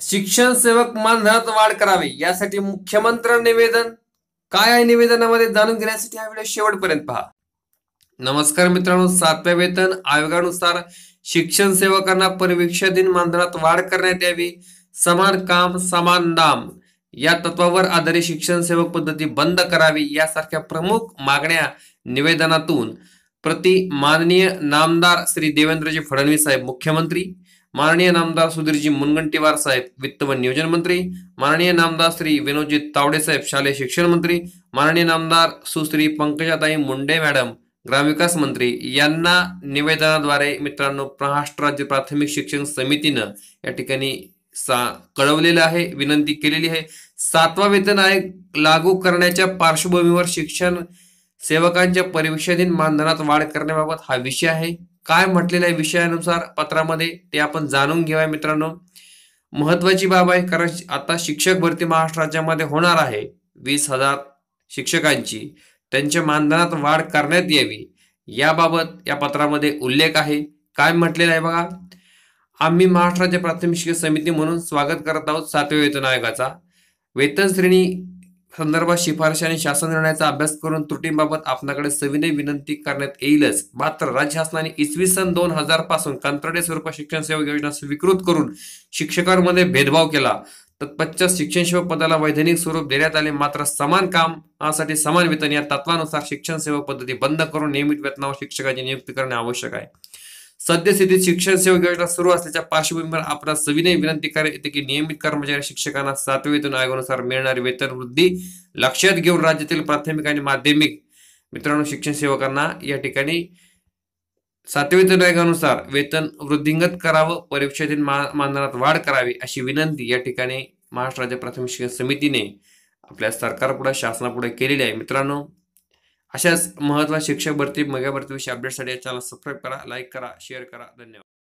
शिक्षण सेवक मानधनात वाढ करावी. यासाठी मुख्यमंत्री निवेदन. काय आहे निवेदनामध्ये जाणून घेण्यासाठी हा व्हिडिओ शेवटपर्यंत पहा. नमस्कार मित्रांनो सातव्या वेतन आयोगानुसार शिक्षण सेवकांना परीक्षा दिन मानधनात वाढ करण्यात यावी. समान काम समान नाम. या तत्वावर आधारित शिक्षण सेवक पद्धती बंद करावी यासारख्या प्रमुख मागण्या निवेदनातून प्रति माननीय नामदार श्री देवेंद्रजी फडणवीस साहेब मुख्यमंत्री माननीय नामदार सुधीरजी मुनगंटीवार साहेब वित्त व नियोजन मंत्री. माननीय नामदार श्री विनोदजी तावडे साहेब शालेय शिक्षण मंत्री. माननीय नामदार सुश्री पंकजाताई मुंडे मॅडम ग्रामविकास मंत्री. यांना निवेदनाद्वारे मित्रांनो महाराष्ट्र राज्य प्राथमिक शिक्षण समितीनं या ठिकाणी सा कळवलेलं आहे विनंती केलेली आहे. सातवा वेतन आयोग लागू करण्याच्या पार्श्वभूमीवर शिक्षण सेवकांच्या परीक्षाधीन मानधनात वाढ करण्याबाबत हा विषय आहे. काय म्हटलेलं आहे विषयानुसार पत्रामध्ये ते आपण जाणून घेऊया मित्रांनो. महत्वाची बाब आहे कारण आता शिक्षक भरती महाराष्ट्र राज्यामध्ये होणार आहे. वीस हजार शिक्षकांची त्यांच्या मानधनात वाढ करण्यात यावी. याबाबत या पत्रामध्ये उल्लेख आहे. काय म्हटलेलं आहे बघा. आम्ही महाराष्ट्र राज्य प्राथमिक शिक्षण समिती म्हणून स्वागत करत आहोत सातव्या वेतन आयोगाचा. वेतन श्रेणी संदर्भात शिफारशी आणि शासन निर्णयाचा अभ्यास करून त्रुटींबाबत आपल्याकडे सविनय विनंती करण्यात येईलच. मात्र राज्य शासनाने इसवी सन दोन हजारपासून कंत्राटे स्वरूपात शिक्षण सेवा योजना स्वीकृत करून शिक्षकांमध्ये भेदभाव केला. तत्पश्चात शिक्षण सेवक पदाला वैधानिक स्वरूप देण्यात आले. मात्र समान कामासाठी समान वेतन या तत्वानुसार शिक्षण सेवा पद्धती बंद करून नियमित वेतनावर शिक्षकाची नियुक्ती करणे आवश्यक आहे. सद्यस्थितीत शिक्षण सेवक योजना सुरू असल्याच्या पार्श्वभूमीवर आपला सविनय विनंती करण्यात येते की नियमित कर्मचारी शिक्षकांना सातवे वेतन आयोगानुसार मिळणारी वेतन वृद्धी लक्षात घेऊन राज्यातील प्राथमिक आणि माध्यमिक मित्रांनो शिक्षण सेवकांना या ठिकाणी सातव्या वेतन आयोगानुसार वेतन वृद्धिंगत करावं परीक्षेतील मानधनात वाढ करावी अशी विनंती या ठिकाणी महाराष्ट्र राज्य प्राथमिक शिक्षण समितीने आपल्या सरकारपुढे शासनापुढे केलेली आहे. मित्रांनो अशाच महत्त्वाच्या शिक्षक भरती मग भरतीविषयी अपडेटसाठी चॅनल सबस्क्राईब करा लाईक करा शेअर करा. धन्यवाद.